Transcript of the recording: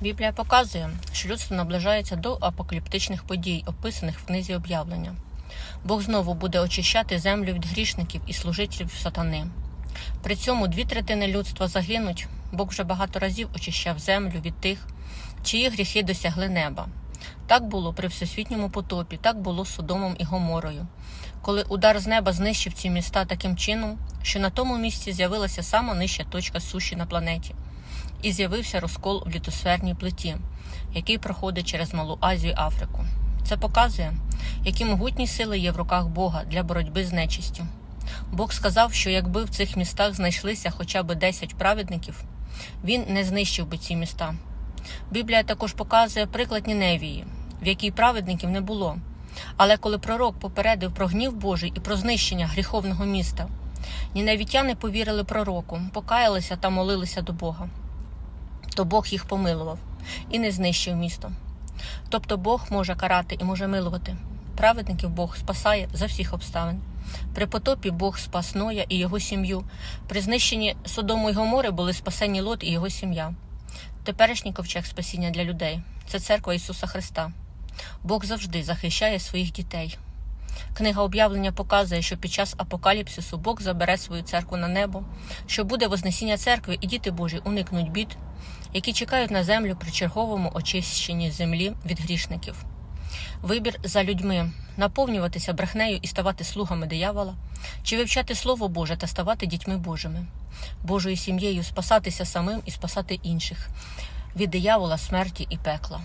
Біблія показує, що людство наближається до апокаліптичних подій, описаних в книзі об'явлення. Бог знову буде очищати землю від грішників і служителів сатани. При цьому дві третини людства загинуть. Бог вже багато разів очищав землю від тих, чиї гріхи досягли неба. Так було при всесвітньому потопі, так було з Содомом і Гоморою, коли удар з неба знищив ці міста таким чином, що на тому місці з'явилася сама нижча точка суші на планеті, і з'явився розкол в літосферній плиті, який проходить через Малу Азію і Африку. Це показує, які могутні сили є в руках Бога для боротьби з нечистю. Бог сказав, що якби в цих містах знайшлися хоча б 10 праведників, він не знищив би ці міста. Біблія також показує приклад Ніневії, в якій праведників не було. Але коли пророк попередив про гнів Божий і про знищення гріховного міста, ніневітяни повірили пророку, покаялися та молилися до Бога. То Бог їх помилував і не знищив місто. Тобто Бог може карати і може милувати. Праведників Бог спасає за всіх обставин. При потопі Бог спас Ноя і його сім'ю. При знищенні Содому і Гомори були спасені Лот і його сім'я. Теперішній ковчег спасіння для людей це церква Ісуса Христа. Бог завжди захищає своїх дітей. Книга об'явлення показує, що під час апокаліпсису Бог забере свою церкву на небо, що буде вознесіння церкви, і діти Божі уникнуть бід, які чекають на землю при черговому очищенні землі від грішників. Вибір за людьми наповнюватися брехнею і ставати слугами диявола, чи вивчати Слово Боже та ставати дітьми Божими, Божою сім'єю спасатися самим і спасати інших від диявола, смерті і пекла.